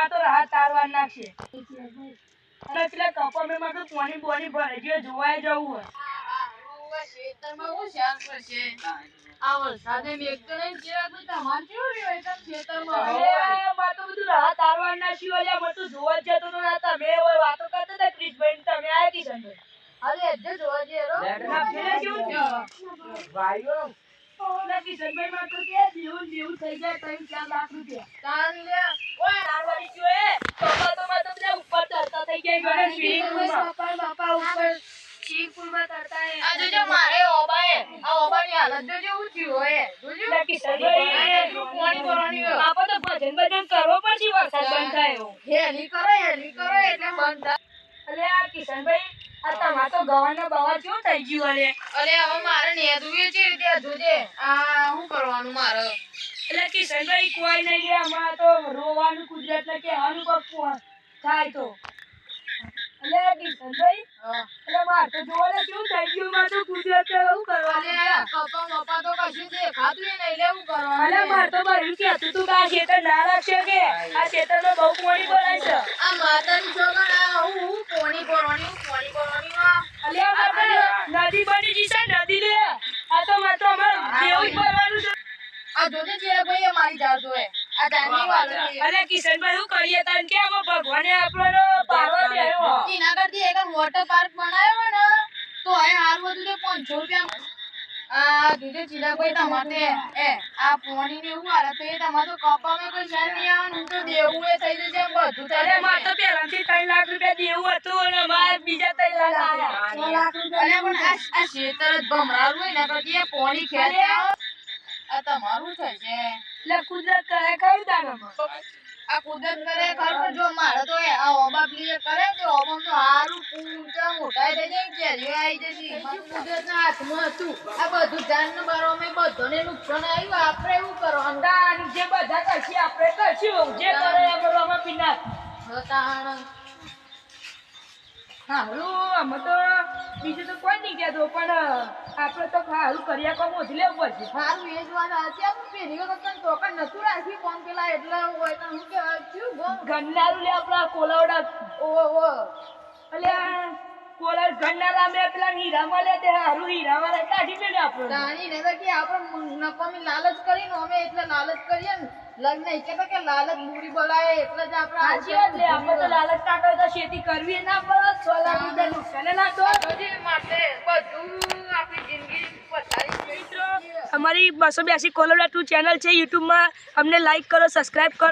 માં તો રાહત તારવા નાખશે. અને પેલા કપામાં તો પાણી બોની ભરે જે જોવાય જવું હોય. ખેતરમાં હું શાક પડશે આ વરસાદે મેઘતો નહીં ચિરાગ તમારે કેવું રહ્યું એકદમ ખેતરમાં? અરે, માં તો બધું રાહત તારવા નાખ્યું અલ્યા મને તો જોવા જ જતો તો ના તમે ઓય વાતો કરતા હતા ક્રિશભાઈ તમે તમે આયા કિશનભાઈ અરે એટલે જોવા જઈએ રો થયું? પેલા કિશનભાઈ માં તો કે થઈ જાય ત્રણ ચાર લાખ રૂપિયા? તાન લે. ઓય તારવાડી જો એ? પપ્પા તો માં તો ઉપર ચડતા થઈ ગયા ઘરે સ્વિમિંગ પુલમાં બાપા બાપા ઉપર સ્વિમિંગ પુલમાં તરતા એ. આ જોજો મારે ઓબાએ. આ ઓબાની હાલત જોજો હું થયું હોય. જોજો. પેલા કિશનભાઈ એટલું પાણી ભરવાની તો ભજન ભજન કરવો પડશે વરસાદ બંધ થાય એવો. હેલી કરો હેલી કરો એટલે બંધ અલે આ કિશનભાઈ આ તમાર તો ગવાના બવા કેવું થઈ ગયું અલે. અરે હવે મારે નેદવું છે રીતે જોજે આ શું કરવાનું મારે? એટલે કિશનભાઈ કોઈ નહીં ગયા અમારે તો રોવાનું કુદરત ને કે કોક કો- થાય તો. એટલે કિશનભાઈ હા. એટલે માર તો જોવા ને કેવું થઈ ગયું માં તો કુદરત ને શું અરે કરવાનું કપા મપા તો કશું દેખાતું ખાતું નહીં લેવું કરવાનું એટલે માર તો મારું કહેતું તું કે આ ખેતર ના રાખશે કે? આ ખેતરમાં બહુ પાણી બોલાય છે. આ માતાની છોકરા આ હું પોણી ભરવાની ભાઈ એ મારી જાતો આ જાની વાળો છે. કિશનભાઈ શું કરીએ તને? કે આમાં ભગવાને આપણને પાવા દેવો એના કરતી એક વોટર પાર્ક બનાવ્યો ને તો એ હાર બધું તે 500 રૂપિયા આ જોજે ચીલાભાઈ તમારે એ આ પોણી ને એવું હાલે તો એ તમારે તો કપામાં કોઈ શાન નહીં આવે તો દેવું એ થઈ જશે બધું તો પહેલાથી ત્રણ લાખ રૂપિયા દેવું હતું અને મારે બીજા ત્રણ લાખ લાખ રૂપિયા પણ આ આ શેતર જ હોય ને કરતી પોણી ખેંચે આ તમારું થશે. એટલે કુદરત કરે કયું દાનામાં આ કુદરત કરે ખરું જો મારે તો આ ઓબા પ્લીએ કરે તો ઓબા તો હારું પૂંચા મોટા થઈ જાય કેરીઓ આવી જશે મારું કુદરતના હાથમાં હતું. આ બધું જાનને બારોમાં બધાને નુકસાન આવ્યું. આપણે એવું કરવાનું દાન જે બધા કરશે આપણે કરશું. જે કરે એ કરવામાં પીના હતાણ હારું અમે તો બીજું તો કોઈ નહીં કહેતો પણ આપણે તો હારું કર્યા કોમ ઓછી પડશે સારું એ જ વાત. હતી આપણે તો તને ટોકન નતું રાખી કોણ પેલા એટલા હોય તો હું કહેવાય થયું ગમ? ગન્નારું લે આપણા કોલાવડા. ઓ ઓ અલ્યા કોલા ગન્નારા મેં પેલા હીરામાં લે તે હારું હીરામાં લે કાઢી મેળે આપણે દાણી ને તો કે આપણે નકામી લાલચ કરીને અમે એટલે લાલચ કરીએ ને. લગ્ન નહીં કહેતા કે લાલચ મૂડી બોલાય એટલે જ આપણે સાચી વાત લે આપણે તો લાલચ કાઢો તો ખેતી કરવી ના પડે સો લાખ રૂપિયા નુકસાન ના તો. માટે બધું આપણી જિંદગી પથારી અમારી બસો બ્યાસી કોલોડા ટુ ચેનલ છે યુટ્યુબમાં. અમને લાઈક કરો સબસ્ક્રાઇબ કરો.